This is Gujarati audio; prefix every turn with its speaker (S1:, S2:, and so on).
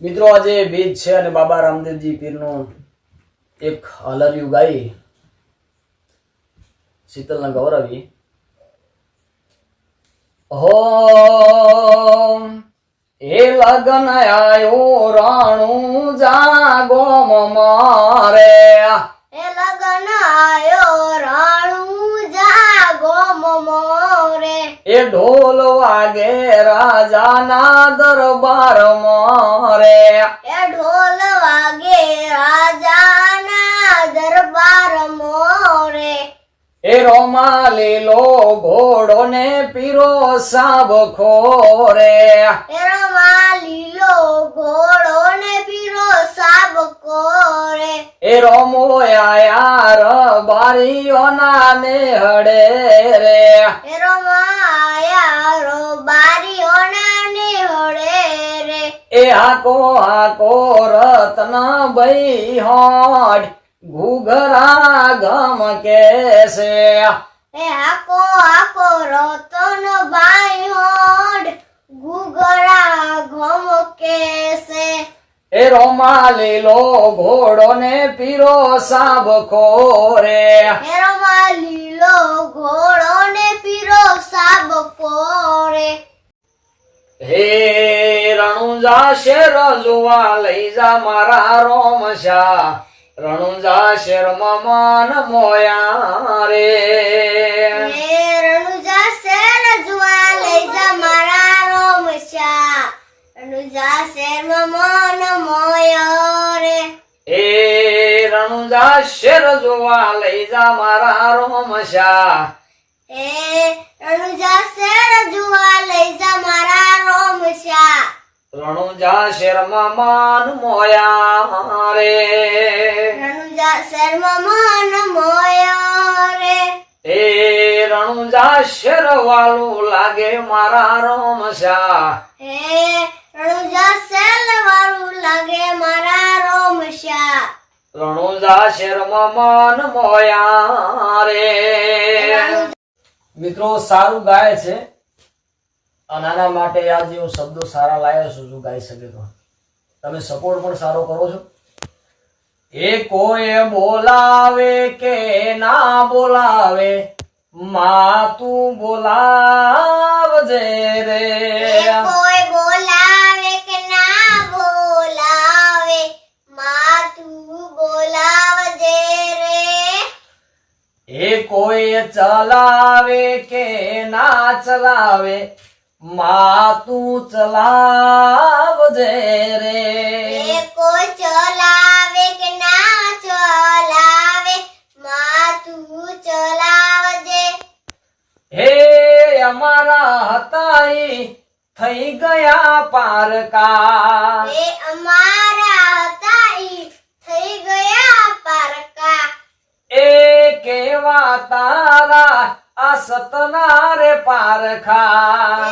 S1: મિત્રો, આજે બીજ છે અને બાબા રામદેવજી પીરનું એક હલરિયું ગાઈ શીતલના ગૌરવી. હો એ લગન આયો રાણું જાગો મારે
S2: એ લગન આયો રાણું જાગો મોરે.
S1: એ ઢોલ વાગે રાજાના દરબાર મોરે.
S2: એ ઢોલ વાગે રાજાના દરબાર મોરે.
S1: એ રોમા લીલો ઘોડો ને પીરો સાબ ખોરે.
S2: એ રમા લીલો ઘોડો ને પીરો સાબ કોરે
S1: એ રોમો બારીઓના ને હડે રે.
S2: એ માયા રો બારીઓના ને હળે રે.
S1: એ હાકો હાકો રતન ભાઈ હોડ ઘુઘરા ગમ કેસે.
S2: એ હાકો હાકો રતન ભાઈ હોડ ગુગરા ઘમ કેસે
S1: એ રોમા લીલો ઘોડો ને પીરો સાબ ખોરે
S2: એરોમાં લીલો ઘોડો ને પીરો સાબ કોરે
S1: હે રણુજા શેર જોવા લઈ જા મારા રોમશા. રણુજા શેર મમાન મોયા રે
S2: હે રણુજા શેર જોવા લઈ જા મારા રોમશા રણુજા શેરમાં મન મોયો રે
S1: હે રણુજા શેર જોવા લઈ જા મારા રોમશા
S2: એ રણુજા શેર જોવા લઈ જા મારા રોમશા
S1: રણુજા શેર મન મોયા રે
S2: રણુજા શેરમાં મન મોયા રે
S1: એ રણુજા શેર વાલું લાગે મારા રોમશા
S2: હે રણુજા સેલ વાળું લાગે મારા રોમશા.
S1: રણુજા શેરમાં મન મોયા રે. મિત્રો સારું ગાય છે. અને આના માટે આજે હું શબ્દો સારા લાવ્યો છું જો ગાઈ શકે તો. તમે સપોર્ટ પણ સારો કરો છો. એ કોઈ બોલાવે કે ના બોલાવે માં તું બોલાવજે રે
S2: કોઈ બોલાવે કે ના બોલાવે માં તું બોલાવજે રે
S1: એ કોઈ ચલાવે કે ના ચલાવે માં તું ચલાવજે રે.
S2: એ કોઈ ચલાવે કે ના ચલાવે માં તું ચલાવજે.
S1: હે અમારા હતા થઈ ગયા પારકા.
S2: હે અમારા હતા થઈ ગયા
S1: કેવા તારા આ સતના રે પારખા